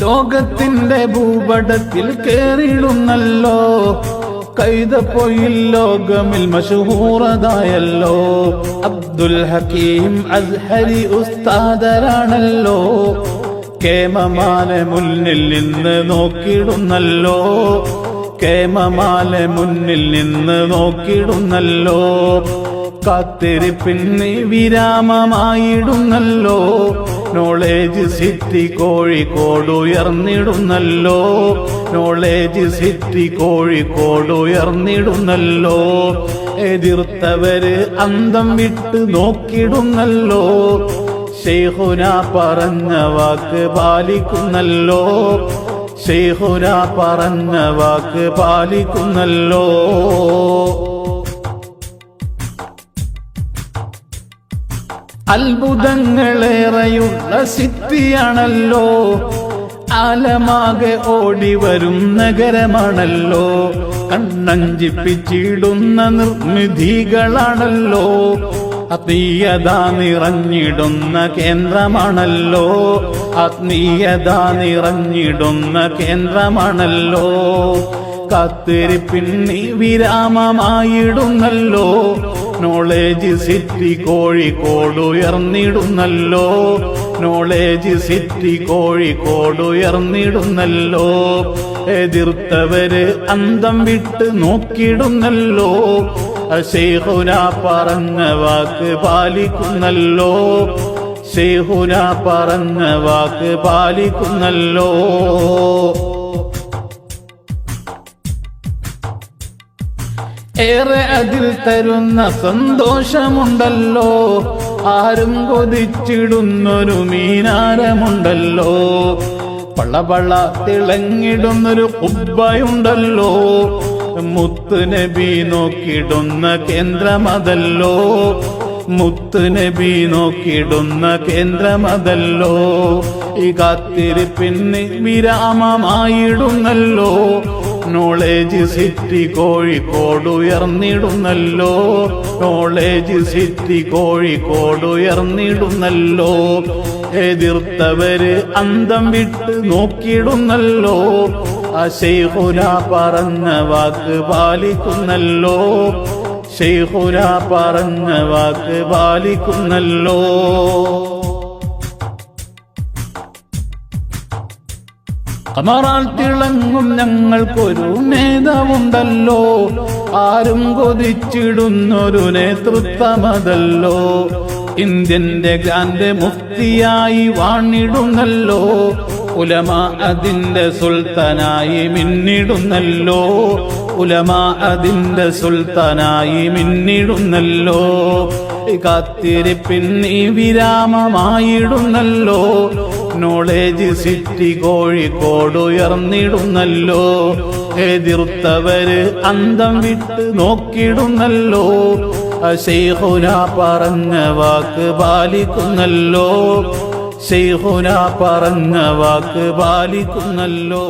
ലോകത്തിന്റെ ഭൂപടത്തിൽ കേറിടുന്നല്ലോ കൈതപ്പൊയിൽ ലോകമിൽ മഷഹൂറതായല്ലോ അബ്ദുൽ ഹക്കീം അസ്ഹരി ഉസ്താദരാണല്ലോ. കേമമാല മുന്നിൽ നിന്ന് നോക്കിടുന്നല്ലോ കേമമാല മുന്നിൽ നിന്ന് നോക്കിടുന്നല്ലോ കാത്തിരിപ്പിന് വിരാമമായിടുന്നല്ലോ. നോളേജ് സിറ്റി കോഴിക്കോട് ഉയർന്നിടുന്നല്ലോ നോളേജ് സിറ്റി കോഴിക്കോട് ഉയർന്നിടുന്നല്ലോ എതിർത്തവര് അന്തം വിട്ട് നോക്കിടുന്നല്ലോ. ഷെയ്ഹുന പറഞ്ഞ വാക്ക് പാലിക്കുന്നല്ലോ. ഷെയ്ഹുന പറഞ്ഞ വാക്ക് പാലിക്കുന്നല്ലോ. അത്ഭുതങ്ങളേറെയുള്ള സിദ്ധിയാണല്ലോ. ആലമാകെ ഓടി വരും നഗരമാണല്ലോ. കണ്ണഞ്ചിപ്പിച്ചിടുന്ന നിർമ്മിതികളാണല്ലോ ആത്മീയത നിറഞ്ഞിടുന്ന കേന്ദ്രമാണല്ലോ. ആത്മീയത നിറഞ്ഞിടുന്ന കേന്ദ്രമാണല്ലോ. കാത്തിരിപ്പിന്നി വിരാമമായിടുന്നല്ലോ. നോളേജ് സിറ്റി കോഴിക്കോട് ഉയർന്നിടുന്നല്ലോ നോളേജ് സിറ്റി കോഴിക്കോട് ഉയർന്നിടുന്നല്ലോ എതിർത്തവര് അന്തം വിട്ട് നോക്കിടുന്നല്ലോ ശേഹുന പറഞ്ഞ വാക്ക് പാലിക്കുന്നല്ലോ. ശേഹുന പറഞ്ഞ വാക്ക് പാലിക്കുന്നല്ലോ. ഏറെ അതിൽ തരുന്ന സന്തോഷമുണ്ടല്ലോ. ആരും കൊതിച്ചിടുന്നൊരു മീനാരമുണ്ടല്ലോ. പള്ളപള്ള തിളങ്ങിടുന്നൊരു കുബ്ബയുണ്ടല്ലോ. മുത്ത് നബി നോക്കിടുന്ന കേന്ദ്രമതല്ലോ. മുത്ത് നബി നോക്കിടുന്ന കേന്ദ്രമതല്ലോ. ഈ കാത്തിരിപ്പിന് വിരാമമായിടുന്നല്ലോ. നോളേജ് സിറ്റി കോഴിക്കോട് ഉയർന്നിടുന്നല്ലോ. നോളേജ് സിറ്റി കോഴിക്കോട് ഉയർന്നിടുന്നല്ലോ. എതിർത്തവര് അന്തം വിട്ട് നോക്കിയിടുന്നല്ലോ. ആ പറഞ്ഞ വാക്ക് പാലിക്കുന്നല്ലോ. ശൈഹുന പറഞ്ഞ വാക്ക് പാലിക്കുന്നല്ലോ. കമറാൽ തിളങ്ങും ഞങ്ങൾക്കൊരു നേതാവുണ്ടല്ലോ. ആരും കൊതിച്ചിടുന്നൊരു നേതൃത്വമതല്ലോ. ഇന്ത്യന്റെ ഗ്രാൻഡ് മുക്തിയായി വാണിടുന്നല്ലോ. ഉലമ അതിന്റെ സുൽത്താനായി മിന്നിടുന്നല്ലോ. ഉലമ അതിന്റെ സുൽത്താനായി മിന്നിടുന്നല്ലോ. കാത്തിരിപ്പിന്നി വിരാമമായിടുന്നല്ലോ. നോളേജ് സിറ്റി കോഴിക്കോട് ഉയർന്നിടുന്നല്ലോ എതിർത്തവര് അന്തം വിട്ട് നോക്കിടുന്നല്ലോ. ശൈഹുന പറഞ്ഞ വാക്ക് പാലിക്കുന്നല്ലോ. ശൈഹുന പറഞ്ഞ വാക്ക് പാലിക്കുന്നല്ലോ.